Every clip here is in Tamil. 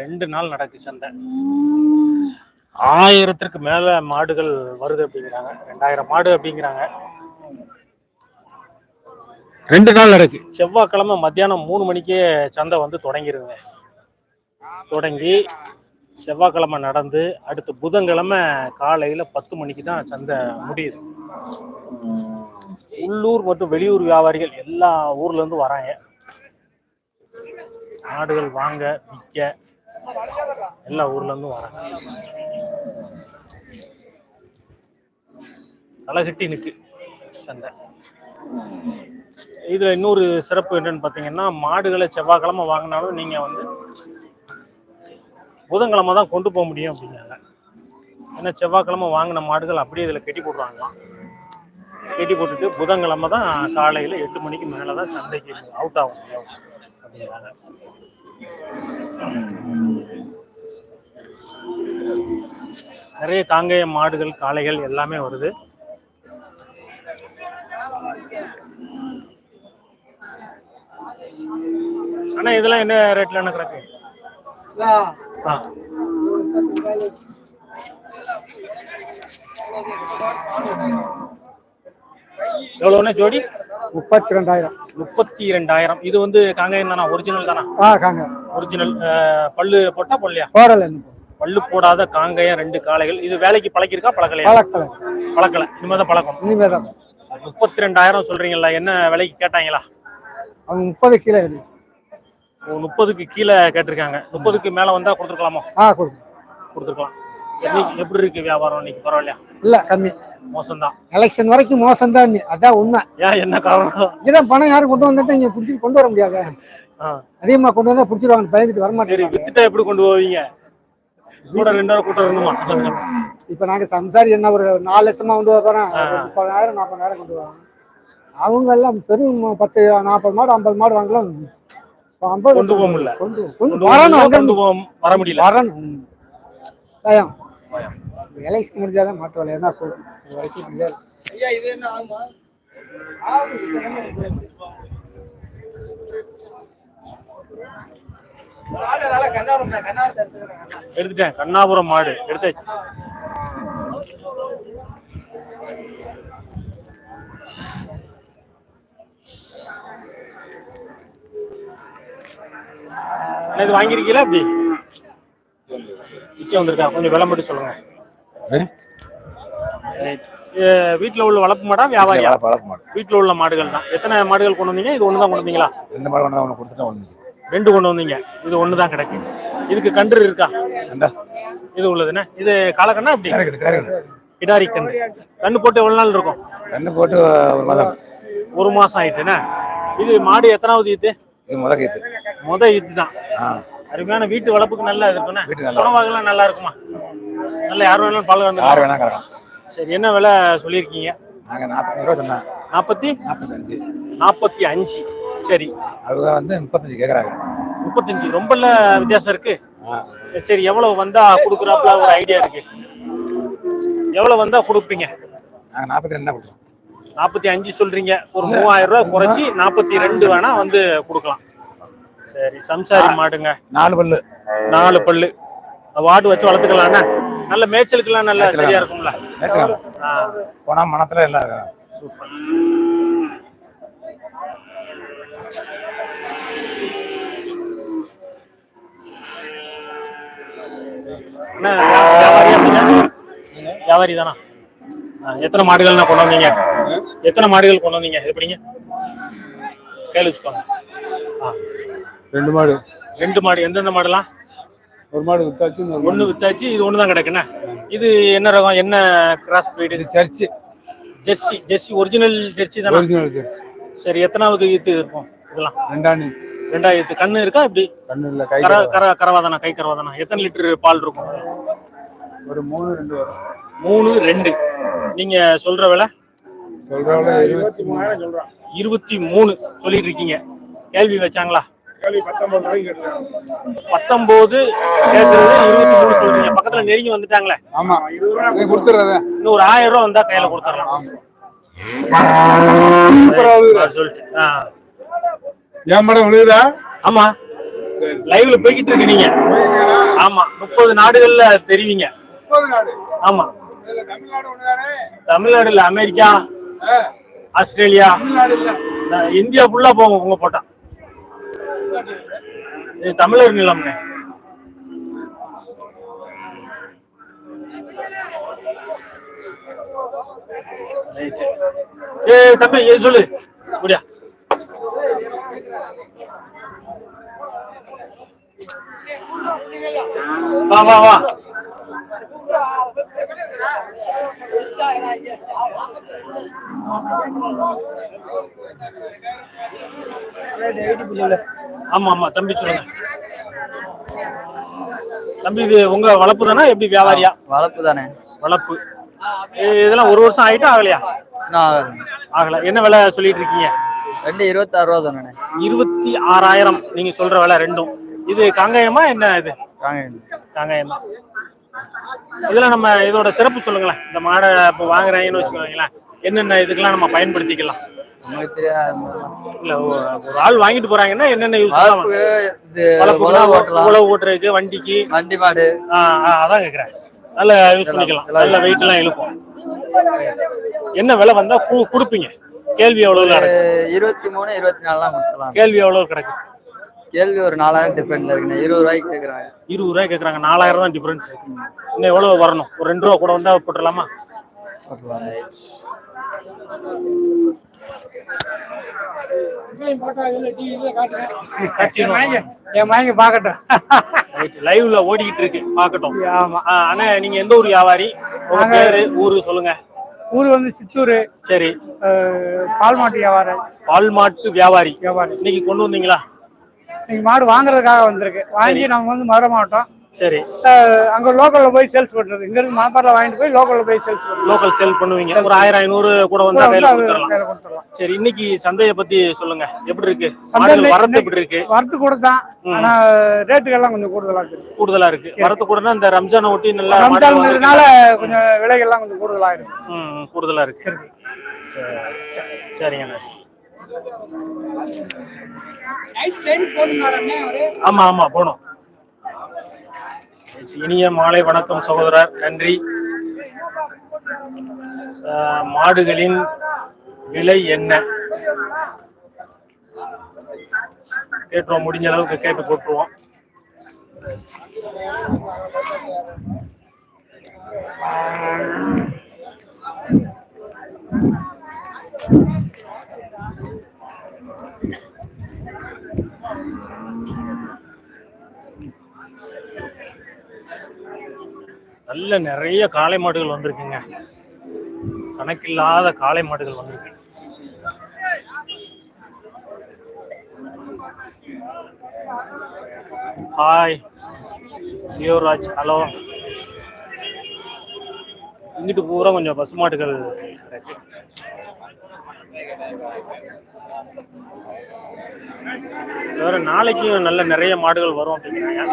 ரெண்டு நாள் நடக்கு சந்தை? ஆயிரத்திற்கு மேல மாடுகள் வருது அப்படிங்கிறாங்க. ரெண்டாயிரம் மாடு அப்படிங்கிறாங்க. ரெண்டு நாள் நடக்கு. செவ்வாய்க்கிழமை மத்தியானம் மூணு மணிக்கே சந்தை வந்து தொடங்கிருங்க. தொடங்கி செவ்வாய்க்கிழமை நடந்து அடுத்து புதன்கிழமை காலையில பத்து மணிக்கு தான் சந்தை முடியுது. உள்ளூர் மற்றும் வெளியூர் வியாபாரிகள் எல்லா ஊர்ல இருந்து வராங்க. மாடுகள் வாங்க விற்க எல்லா ஊர்ல இருந்தும் வராங்க. தலைகட்டி நிற்கு சந்தை. இதுல இன்னொரு சிறப்பு என்னன்னு பாத்தீங்கன்னா மாடுகளை செவ்வாய்க்கிழமை வாங்கினாலும் நீங்க வந்து புதன்கிழமை தான் கொண்டு போக முடியும் அப்படிங்கிறாங்க ஏன்னா செவ்வாய்க்கிழமை வாங்கின மாடுகள் அப்படியே இதுல கட்டி போடுறாங்களாம். கட்டி போட்டுட்டு புதன்கிழமை தான் காலையில எட்டு மணிக்கு மேலே தான் சந்தைக்கு அவுட் ஆகும் அப்படிங்கிறாங்க நிறைய காங்கேய மாடுகள் காளைகள் எல்லாமே வருது. அண்ணா இதெல்லாம் என்ன ரேட்ல என்ன கிடக்கு? ஆ. எவ்வளோண்ணே ஜோடி? முப்பத்தி ரெண்டாயிரம். முப்பத்தி ரெண்டாயிரம் இது வந்து காங்கேயம் தானா? ஒரிஜினல் தானா? ஆ காங்க ஒரிஜினல் பல்லு போட்டா பொல்லையா போடல பல்லு போடாத காங்கேயம் ரெண்டு காளைகள். இது வேலைக்கு பழக்கிருக்கா பழக்கலையா? பழக்கல. பழக்கல. இனிமே தான் பழக்கம். இனிமே தான். முப்பத்தி ரெண்டாயிரம் சொல்றீங்கல்ல என்ன விலைக்கு கேட்டாங்களா? அவங்க முப்பது ஓ, முப்பதுக்கு கீழே கேட்டிருக்காங்க. முப்பதுக்கு மேல வந்தா கொடுத்துருக்கலாமா? ஆ கொடுத்துருக்கலாம். எப்படி இருக்கு வியாபாரம் இன்னைக்கு? பரவாயில்லையா? இல்ல கம்மி. மோசம்தான். எலெக்ஷன் வரைக்கும் மோசம் தான் அதான் உண்மை. ஏன் என்ன காரணம்? இங்கதான் பணம் யாரும் கொண்டு வந்துட்டு இங்க பிடிச்சி கொண்டு வர முடியாது? அதிகமா கொண்டு வந்தா பிடிச்சிருவாங்க பயந்துட்டு வர சரி மாட்டேங்கிறாங்க வித்துட்டா எப்படி கொண்டு போவீங்க? கூட ரெண்டு இப்ப நாங்க சம்சாரி என்ன ஒரு நாலு லட்சமா கொண்டு வர போறோம் ஆ. ஒரு முப்பதாயிரம் நாற்பதாயிரம் கொண்டு வரோம் அவங்க எல்லாம் பெரும் பத்து நாற்பது மாடு ஐம்பது மாடு வாங்கலாம். கொண்டு போக முடியல. கொண்டு வரணும் வர முடியல. வரணும். பயம். பயம். எலெக்ஷன் முடிஞ்சாதான் மாட்டு வேலை என்ன போடும் இது வரைக்கும் முடியாது. எடுத்துட்டேன். கண்ணாபுரம் மாடு. எடுத்தாச்சு. இது வாங்கியிருக்கீங்களா அப்படி விற்க வந்திருக்கா? கொஞ்சம் விலை மட்டும் சொல்லுங்க. வீட்ல உள்ள வளர்ப்பு மாடா வியாபாரியா? பழக்க மாட்டேன் வீட்ல உள்ள மாடுகள் தான். எத்தனை மாடுகள் கொண்டு வந்தீங்க? இது ஒண்ணு தான் கொண்டு வந்தீங்களா? ரெண்டு மாடு கொண்டு ஒன்று கொடுத்துட்டா ஒன்று ரெண்டு கொண்டு வந்தீங்க. இது ஒண்ணு தான் கிடக்கு. இதுக்கு கன்று இருக்கா? இது உள்ளதுண்ணே இது காலக்கண்ணா அப்படி கிடாரி கன்று. கண்ணு போட்டு எவ்வளவு நாள் இருக்கும்? ரெண்டு போட்டு ஒரு மாதம் ஒரு மாசம் ஆயிட்டுண்ணே இது மாடு எத்தனாவது ஈத்து? இது முத கைத்து முத ஈத்து தான் ஆ. அருமையான வீட்டு வளர்ப்புக்கு நல்லா இருக்குண்ணே உணவாகலாம் நல்லா இருக்குமா? நல்ல யார் வேணாலும் பால் வந்து யார் வேணா கறக்கலாம். சரி என்ன விலை சொல்லியிருக்கீங்க? நாங்கள் நாற்பத்தஞ்சு ரூபா சொன்னேன். நாற்பத்தி? நாற்பத்தஞ்சு. நாற்பத்தி அஞ்சு. சரி. அவங்க வந்து முப்பத்தஞ்சு கேட்குறாங்க முப்பத்தஞ்சு. ரொம்பல வித்தியாசம் இருக்கு? சரி எவ்வளவு வந்தா கொடுக்குறாப்புல ஒரு ஐடியா இருக்கு? எவ்வளவு வந்தா கொடுப்பீங்க? நாங்கள் நாற்பத்தி ரெண்டு கொடுத்தோம் நாற்பத்தி அஞ்சு சொல்றீங்க. ஒரு மூவாயிரம் ரூபாய் குறைச்சி நாற்பத்தி ரெண்டு வேணா வந்து கொடுக்கலாம். சரி சம்சாரி மாடுங்க. நாலு பல்லு. நாலு பல்லு. வாடு வச்சு வளர்த்துக்கலாம்ண்ணா நல்ல மேய்ச்சலுக்கெல்லாம் நல்லா. சரியா இருக்கும்ல. போனால் மனத்தில் எல்லாம் சூப்பர். வியாபாரி தானா? எத்தனை மாடுகள்ண்ணா கொண்டு வந்தீங்க? எத்தனை மாடுகள் கொண்டு வந்தீங்க? எப்படிங்க? கையில் வச்சுக்கோங்க. ஆ. ரெண்டு மாடு. ரெண்டு மாடு. எந்தெந்த மாடுலாம் ஒரு மாடு வித்தாச்சு ஒண்ணு வித்தாச்சு இது ஒண்ணு தான் கிடக்குண்ணே இது என்ன ரகம்? என்ன கிராஸ் பிரீடு இது church Jersey Jersey original Jersey தானே? ஒரிஜினல் சர்ச் சரி எத்தனாவது ஈத்து இருக்கும் இதெல்லாம்? ரெண்டாணி. ரெண்டாயிரத்து கண்ணு இருக்கா இப்படி கண்ணு இல்ல கை கர கர கரவாதானா? கை கரவாதானா? எத்தனை லிட்டர் பால் இருக்கும்? ஒரு மூணு ரெண்டு வரும். மூணு ரெண்டு. நீங்க சொல்ற விலை? சொல்றவங்க இருபத்தி மூணு. இருபத்தி மூணு சொல்லிட்டு இருக்கீங்க. கேள்வி வச்சாங்களா? பத்தொன்பது கேட்கறது இருபத்தி மூணு சொல்றீங்க. பக்கத்துல நெருங்கி வந்துட்டாங்களே. ஆமா கொடுத்துறத. இன்னும் ஒரு ஆயிரம் ரூபா வந்தா கையில கொடுத்துடலாம். என் மாடம் விழுகுதா ஆமா. லைவ்ல போய்கிட்டு இருக்கு நீங்க. ஆமா முப்பது நாடுகள்ல தெரிவிங்க. முப்பது நாடு. ஆமா. தமிழ்நாடு இல்ல அமெரிக்கா ஆஸ்திரேலியா இந்தியா ஃபுல்லா போகும் உங்க போட்டா. இது தமிழர் நிலம்னே Right. தம்பி ஏய் சொல்லு முடியா வா வா வா Thank you. ஆமா ஆமா தம்பி சொல்லுங்க. தம்பி இது உங்க வளர்ப்பு தானே? எப்படி வியாபாரியா? வளர்ப்பு தானே. வளர்ப்பு இதெல்லாம் ஒரு வருஷம் ஆயிட்டா ஆகலையா? நான் ஆகல. என்ன விலை சொல்லிட்டு இருக்கீங்க? ரெண்டு இருபத்தாறு ரூபா தானே. இருபத்தி ஆறாயிரம். நீங்க சொல்ற விலை ரெண்டும். இது காங்கயமா என்ன இது? வாங்க காங்கயம். தான் இதுல நம்ம இதோட சிறப்பு சொல்லுங்களேன். இந்த மாடை இப்போ வாங்குறீங்கன்னு வச்சுக்கோங்களேன். என்னென்ன இதுக்கெல்லாம் நம்ம பயன்படுத்திக்கலாம். உங்களுக்கு தெரியாது இல்ல ஒ- ஒரு ஆள் வாங்கிட்டு போறாங்கன்னா என்னென்ன யூஸ் உழவு ஓட்டுறதுக்கு வண்டிக்கு. வண்டி மாடு. அதான் கேக்குறேன். நல்ல யூஸ் பண்ணிக்கலாம். நல்ல வெயிட் எல்லாம் இழுக்கும். என்ன விலை வந்தா கொடுப்பீங்க? கேள்வி எவ்வளவு இருபத்தி மூணு இருபத்தி நாலுலாம் கொடுத்துலாம் கேள்வி எவ்வளவு கிடக்கு? கேள்வி ஒரு நாலாயிரம் டிஃபரெண்ட்ல இருக்குண்ணே. இருபது ரூபாய்க்கு கேட்குறாங்க இருபது ரூபாய் கேக்குறாங்க. நாலாயிரம் தான் டிஃபரன்ஸ் இருக்கு. இன்னும் எவ்வளவு வரணும்? ஒரு ரெண்டு ரூபா கூட வந்தா போட்டுடலாமா என் பார்க்கட்டும் லைவ்ல ஓடிக்கிட்டு இருக்கு பாக்கட்டும் ஆமா. ஆ, அண்ணா நீங்க எந்த ஊர் வியாபாரி? பேரு ஊரு சொல்லுங்க. ஊர் வந்து சித்தூர். சரி. பால் மாட்டு வியாபாரம் பால் மாட்டு வியாபாரி. வியாபாரி. இன்னைக்கு கொண்டு வந்தீங்களா? இன்னைக்கு மாடு வாங்குறதுக்காக வந்திருக்கு. வாங்கி நம்ம வந்து மதுரை மாவட்டம் சரி. அங்க லோக்கல்ல போய் சேல்ஸ் பண்றது. இங்க இருந்து மணப்பாறையில வாங்கிட்டு போய் லோக்கல்ல போய் சேல்ஸ் லோக்கல் செல் பண்ணுவீங்க. ஒரு ஆயிரம் ஐநூறு கூட வந்தா கையில கொடுத்துடலாம். சரி இன்னைக்கு சந்தைய பத்தி சொல்லுங்க. எப்படி இருக்கு? வரத்து எப்படி இருக்கு? வரத்து கூட தான். ஆனா ரேட்டுகள்லாம் கொஞ்சம் கூடுதலா இருக்கு. கூடுதலா இருக்கு. வரத்து கூடனா இந்த ரம்ஜானை ஒட்டி நல்லா வந்திருக்கு. கொஞ்சம் விலைகள்லாம் கொஞ்சம் கூடுதலா இருக்கு. கூடுதலா இருக்கு. சரி, சரிங்கண்ணா ஆமா ஆமா போனோம் இனிய மாலை வணக்கம் சகோதரர் நன்றி. மாடுகளின் விலை என்ன? கேட்டுருவோம் முடிஞ்ச அளவுக்கு கேட்டு போட்டுருவோம். நல்ல நிறைய காளை மாடுகள் வந்திருக்குங்க. கணக்கில்லாத காளை மாடுகள் வந்திருக்கு. ஹாய் யுவராஜ் ஹலோ இங்கிட்டு பூரா கொஞ்சம் பசுமாடுகள் இருக்கு. வேற நாளைக்கும் நல்ல நிறைய மாடுகள் வரும் அப்படிங்கிறாங்க.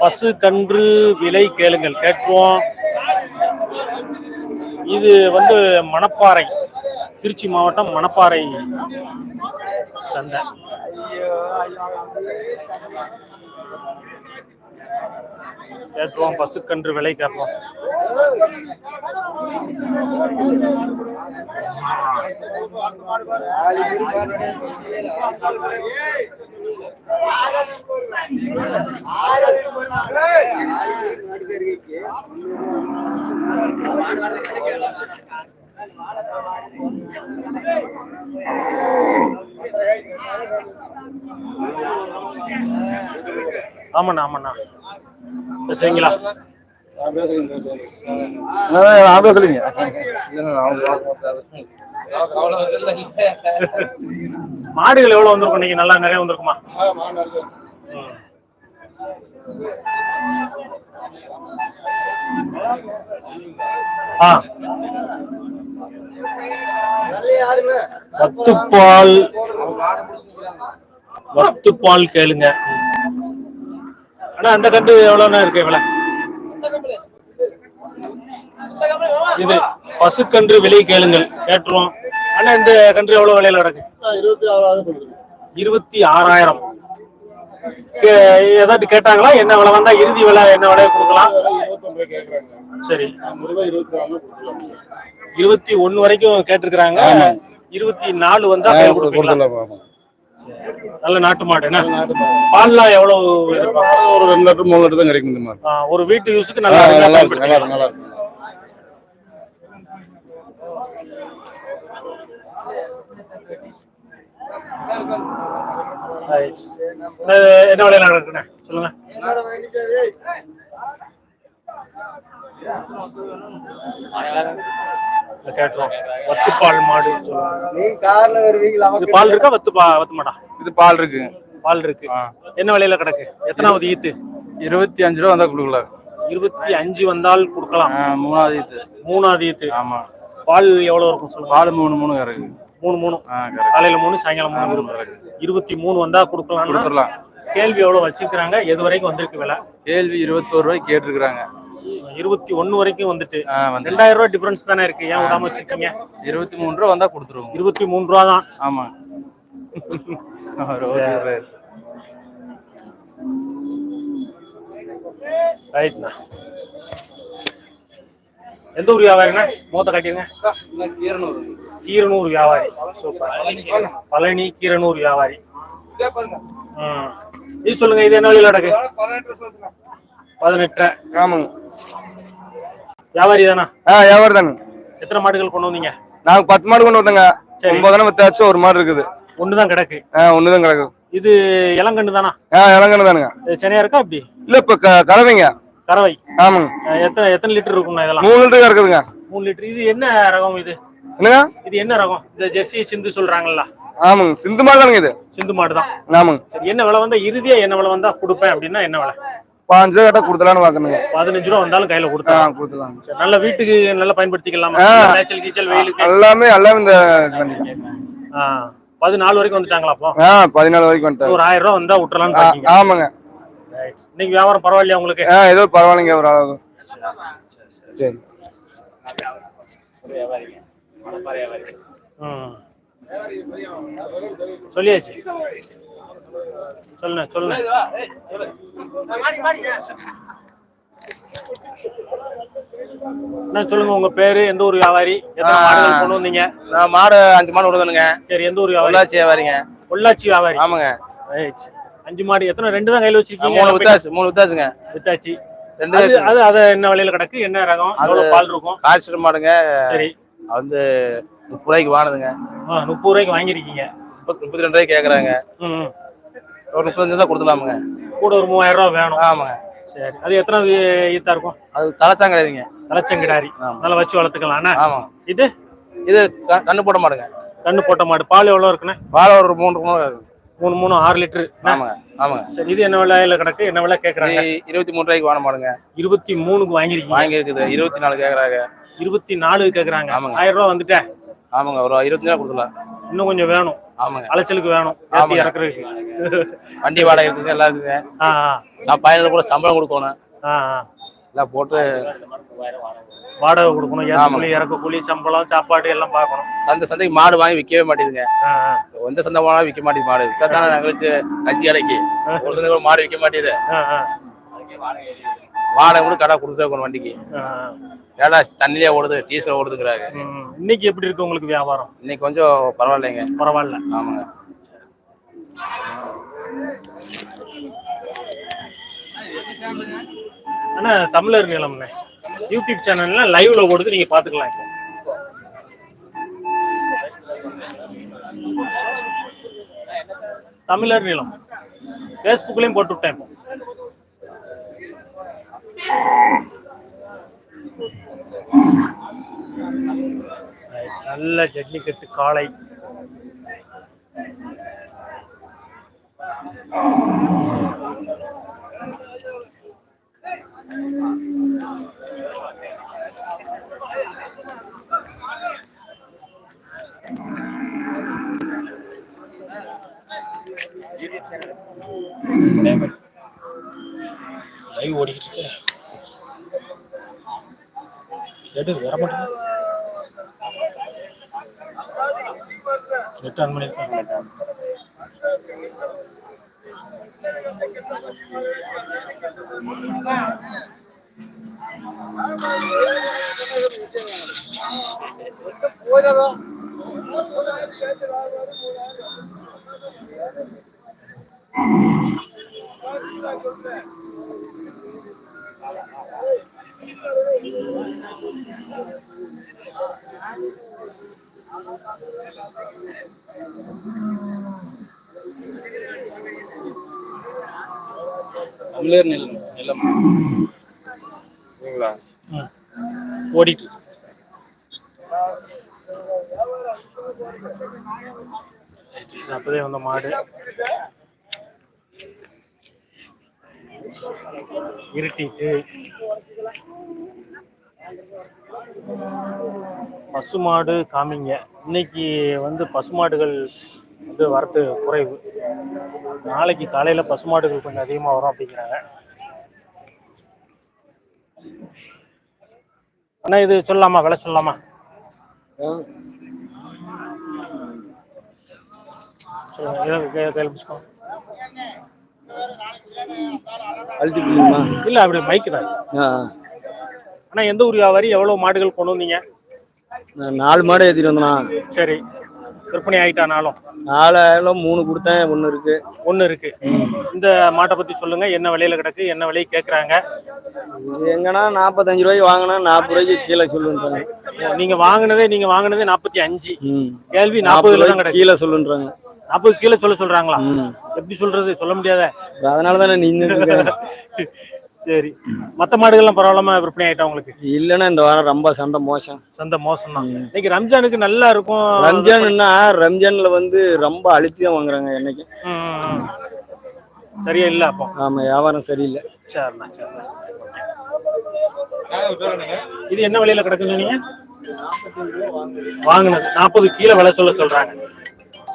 பசு கன்று விலை கேளுங்கள். கேட்போம். இது வந்து மணப்பாறை. திருச்சி மாவட்டம் மணப்பாறை சந்தை. கேட்போம் பசுக்கன்று விலை கேட்போம். ஆமாண்ணா ஆமாண்ணா. பேசுறீங்களா? நான் பேசுறீங்க மாடுகள் எவ்வளவு வந்திருக்கும்? நீங்க நல்லா நிறைய வந்திருக்குமா? ம். ஆ. வத்துப்பால் வத்துப்பால் கேளுங்க. ஆனா அந்த கண்டு எவ்வளவுண்ணா இருக்கு விலை? இது பசுக்கன்று விலை கேளுங்கள் கேட்டுருவோம். ஆனா இந்த கன்று எவ்வளவு விலையில கிடக்கு? இருபத்தி ஆறாயிரம். ஏதாட்டு கேட்டாங்களா? என்ன விலை வந்தா இறுதி விலை என்ன விலை கொடுக்கலாம்? சரி. இருபத்தி ஒண்ணு வரைக்கும் கேட்டிருக்கிறாங்க. இருபத்தி நாலு வந்தா சரி. நல்ல நாட்டு மாடு என்ன? பால்லாம் எவ்வளவு? ஒரு ரெண்டு லிட்டர் மூணு லிட்டர் தான் கிடைக்கும் இந்த மாதிரி ஒரு வீட்டு யூஸுக்கு நல்லா நல்லா இருக்கு நல்லா. இருக்கு இருக்கு. என்ன விலையில நடக்குண்ணே சொல்லுங்க. கேட்டுருவோம் வத்துப்பால் மாடு பால் இருக்கா? வத்து பா வத்து மாடா. இது பால் இருக்கு. பால் இருக்கு. என்ன விலையில கிடக்கு? எத்தனாவது ஈத்து? இருபத்தி அஞ்சு ரூபா வந்தா கொடுக்கல இருபத்தி அஞ்சு வந்தால் கொடுக்கலாம். மூணாவது இது மூணாவது ஈத்து. ஆமா. பால் எவ்வளவு இருக்கும் சொல்லுங்க. பால் மூணு மூணு கறக்கு. மூணு மூணு. காலையில மூணு சாயங்காலம் மூணு. இருபத்தி மூணு வந்தா கொடுக்கலாம் கொடுத்துடலாம். கேள்வி எவ்வளவு வச்சிருக்காங்க எது வரைக்கும் வந்திருக்கு விலை? கேள்வி இருபத்தோரு ரூபாய்க்கு கேட்டிருக்கிறாங்க. இருபத்தி ஒண்ணு வரைக்கும் வந்துட்டு. ரெண்டாயிரம் ரூபாய் டிஃபரன்ஸ் தானே இருக்கு. ஏன் விடாம வச்சிருக்கீங்க? இருபத்தி மூணு ரூபா வந்தா கொடுத்துருவோம். இருபத்தி மூணு ரூபா தான். ஆமா. ரைட்ண்ணா எந்த ஊர் வியாபாரிண்ணா? மூத்த காட்டிருங்க. கீரனூர் வியாபாரி. சூப்பர் பழனி கீரனூர் வியாபாரி. ம். இது சொல்லுங்க இது என்ன வழியில் நடக்கு? பதினெட்டு ஆமாங்க. வியாபாரி தானா? ஆ வியாபாரம் தாங்க. எத்தனை மாடுகள் கொண்டு வந்தீங்க? நாங்க பத்து மாடு கொண்டு வந்தோங்க. சரி. ஒன்பதான வித்தாச்சு ஒரு மாடு இருக்குது. ஒண்ணுதான் கிடக்கு. ஆ ஒண்ணுதான் கிடக்கு. இது இளங்கண்டு தானா? ஆ இளங்கண்ணு தானுங்க. சென்னையா இருக்கா அப்படி? இல்ல இப்ப கறவைங்க. கறவை. ஆமாங்க. எத்தனை எத்தனை லிட்டர் இருக்கும்ண்ணா இதெல்லாம்? மூணு லிட்டர் இருக்குதுங்க மூணு லிட்டர். இது என்ன ரகம் இது? என்னங்க? இது என்ன ரகம்? இந்த ஜெர்சி சிந்து சொல்றாங்கல்ல. ஆமாங்க. சிந்து மாடு தானுங்க இது. சிந்து மாடு தான் ஆமாங்க. சரி என்ன விலை வந்தா? இறுதியா என்ன விலை வந்தா கொடுப்பேன் அப்படின்னா என்ன விலை? பாஞ்சு ரூபா கேட்டா கொடுத்தலான்னு பாக்கணுங்க பதினஞ்சு ரூபா வந்தாலும் கையில கொடுத்துலாம் சரி நல்ல வீட்டுக்கு நல்லா பயன்படுத்திக்கலாமா. மேய்ச்சல் கீச்சல் வெயிலுக்கு எல்லாமே எல்லாமே இந்த பதினாலு வரைக்கும் வந்துட்டாங்களா அப்போ? பதினாலு வரைக்கும் வந்துட்டாரு ஒரு ஆயிரம் ரூபா வந்தா பாக்கீங்க ஆமாங்க. இன்னைக்கு வியாபாரம் பரவாயில்லையா உங்களுக்கு? ஏதோ பரவாயில்லைங்க ஒரு அளவு. சரி. சொல்லியாச்சு. சொல்லுங்க சொல்லுங்க என்ன சொல்லுங்க உங்க பேரு எந்த ஊர் வியாபாரி? எத்தனை மாடுகள் கொண்டு வந்தீங்க? நான் மாடு அஞ்சு மாடு விடுதனுங்க சரி எந்த ஊர் வியாபாரி? பொள்ளாச்சி வியாபாரிங்க. பொள்ளாச்சி வியாபாரி. ஆமாங்க. அஞ்சு மாடு எத்தனை ரெண்டு தான் கையில வச்சிருக்கீங்க? மூணு வித்தாச்சு மூணு வித்தாச்சுங்க. வித்தாச்சு. ரெண்டு அது அது என்ன விலையில கிடக்கு? என்ன ரகம்? எவ்வளவு பால் இருக்கும்? காய்ச்சல் மாடுங்க. சரி. வந்து முப்பது ரூபாய்க்கு வானதுங்க ஆ, முப்பது ரூபாய்க்கு வாங்கிருக்கீங்க முப்பத்தி முப்பத்தி ரெண்டு ரூபாய்க்கு ம். ஒரு முப்பத்தஞ்சு தான் கொடுத்துலாமுங்க கூட ஒரு மூவாயிரம் ரூபாய் வேணும். ஆமாங்க. சரி. அது எத்தனை ஈ- ஈத்தா இருக்கும்? அது தலைச்சாங்க கிடையாதுங்க தலைச்சங்கிடாரி. நல்லா வச்சு வளர்த்துக்கலாம். ஆமாங்க இது? இது கண்ணு போட மாடுங்க. கண்ணு போட்ட மாடு. பால் எவ்வளவு இருக்குண்ணே? வாழை ஒரு மூணு மூணு. மூணு மூணு ஆறு லிட்டரு. ஆமாங்க ஆமாங்க. சரி இது என்ன விலையில கிடக்கு. என்ன விலை கேக்குறாங்க இது இருபத்தி மூணு ரூபாய்க்கு வாங்க மாடுங்க. இருபத்தி மூணுக்கு வாங்கிருக்கீங்க வாங்கி இருக்குது இருபத்தி நாலு கேட்குறாங்க. இருபத்தி நாலு கேக்குறாங்க ஆமாங்க. ஆயிரம் ரூபாய் வந்துட்டேன் ஆமாங்க ஒரு இருபத்தஞ்சு ரூபா கொடுத்துடலாம். இன்னும் கொஞ்சம் வேணும். அலைச்சலுக்கு வேணும். இறக்குறதுக்கு. வண்டி வாடகை இருக்குங்க எல்லாம் ஆ, நான் பையனுக்கு கூட சம்பளம் கொடுக்கணும். எல்லாம் போட்டு வாடகை கொடுக்கணும். கூலி இறக்க கூலி சம்பளம் சாப்பாடு எல்லாம் பார்க்கணும். சந்தை சந்தைக்கு மாடு வாங்கி விற்கவே மாட்டேங்குதுங்க எந்த சந்தை போனாலும் விற்க மாட்டேங்குது மாடு. விற்கத்தானே எங்களுக்கு கஞ்சி கடைக்கு. ஒரு சந்தை கூட மாடு விற்க மாட்டேங்குது வாடகை கூட கடை கொடுத்தே இருக்கணும் வண்டிக்கு. ஏடா தண்ணிலே ஓடுது டீசல் ஓடுதுங்கிறாங்க. இன்னைக்கு எப்படி இருக்கு உங்களுக்கு வியாபாரம்? இன்னைக்கு கொஞ்சம் பரவாயில்லைங்க. பரவாயில்ல. ஆமாங்க. ஆனா தமிழர் நிலம்னே யூடியூப் சேனல்ல லைவ்ல ஓடுது நீங்க பாத்துக்கலாம் இப்போ. தமிழர் நிலம். ஃபேஸ்புக்லயும் போட்டு விட்டேன் இப்போ. நல்ல ஜல்லிக்கட்டு காளை. லைவ் ஓடிக்கிட்டு இருக்கு. எடு வர மாட்டேங்குது நெட் ஆன் தமிழர் நிலம். நிலம். ஓடிட்டு. அப்பதே வந்த மாடு. இருட்டிட்டு. பசுமாடு காமிங்க. இன்னைக்கு வந்து பசுமாடுகள் வந்து வரத்து குறைவு. நாளைக்கு காலையில பசுமாடுகள் கொஞ்சம் அதிகமா வரும் அப்படிங்கிறாங்க. அண்ணா இது சொல்லலாமா? விலை சொல்லலாமா? சொல்லுங்க இதை கே- கையில பிடிச்சுக்கோ. அழுத்தி பிடிக்குமா இல்ல அப்படி மைக்கு தான். அண்ணா எந்த ஊர் வியாபாரி? எவ்வளவு மாடுகள் கொண்டு வந்தீங்க? நாலு மாடு ஏற்றிட்டு வந்தேண்ணா. சரி. விற்பனை ஆயிட்டானாலும் நாலாயிரம் மூணு கொடுத்தேன் ஒன்று இருக்கு. ஒண்ணு இருக்கு. இந்த மாட்டை பத்தி சொல்லுங்க. என்ன விலையில கிடக்கு? என்ன விலை கேக்குறாங்க? இது எங்கன்னா நாற்பத்தஞ்சு ரூபாய்க்கு வாங்கினா நாற்பது ரூபாய்க்கு கீழே சொல்லுன்றாங்க. நீங்க வாங்குனதே நீங்க வாங்குனதே நாற்பத்தி அஞ்சு. கேள்வி நாற்பது தான் கிடக்கு. கீழே சொல்லுன்றாங்க. நாற்பது கீழே சொல்ல சொல்றாங்களா? எப்படி சொல்றது? சொல்ல முடியாத. அதனால தானே இருக்கேன் சரி. மத்த மாடுகள்லாம் பரவாயில்லாம விற்பனை ஆயிட்டா உங்களுக்கு? இல்லைன்னா இந்த வாரம் ரொம்ப சண்டை மோசம். சந்தை மோசம் தான் இன்னைக்கு ரம்ஜானுக்கு நல்லா இருக்கும். ரம்ஜான்னா ரம்ஜான்ல வந்து ரொம்ப அழுத்தி தான் வாங்குறாங்க என்னைக்கு. சரியா இல்ல அப்போ? ஆமா வியாபாரம் சரியில்லை. சரிண்ணா சரிண்ணா. இது என்ன விலையில கிடக்குன்னு சொன்னீங்க வாங்கினது. நாற்பது கீழே விலை சொல்ல சொல்றாங்க.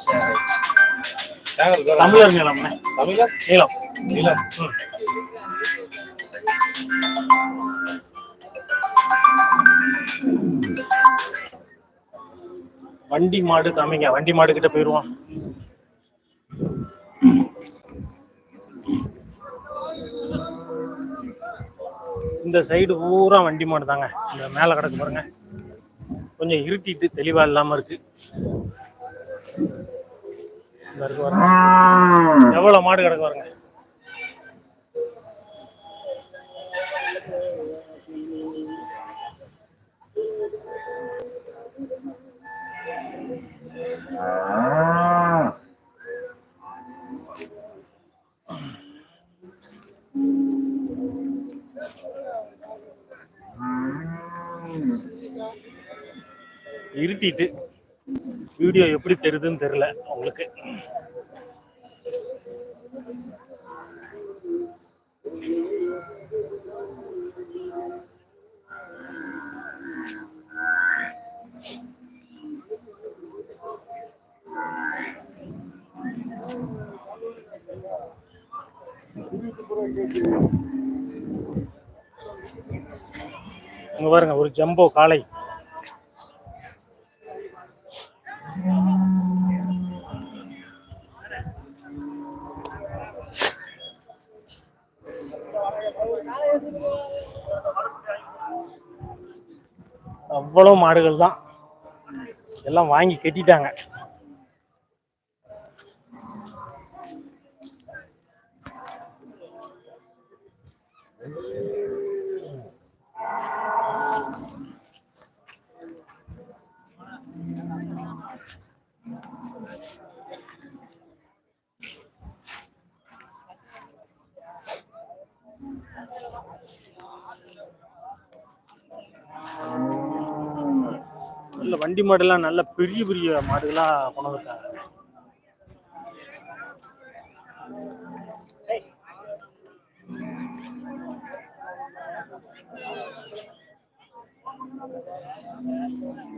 சரி. தமிழர்? நீளம். நீளம். ம். வண்டி மாடு காமிங்க வண்டி மாடு கிட்ட போயிருவோம். இந்த சைடு பூரா வண்டி மாடு தாங்க இந்த மேல கிடக்கு பாருங்க. கொஞ்சம் இருட்டிட்டு தெளிவா இல்லாம இருக்கு. எவ்வளவு மாடு கிடக்கு பாருங்க. இருட்டிட்டு வீடியோ எப்படி தெரியுதுன்னு தெரியல அவங்களுக்கு. இங்க பாருங்க ஒரு ஜம்போ காளை. அவ்வளவு மாடுகள் தான் எல்லாம் வாங்கி கட்டிட்டாங்க. நல்ல வண்டி மாடுலாம் நல்ல பெரிய பெரிய மாடுகளா கொண்டு வந்துட்டாங்க Thank you.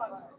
Thank you.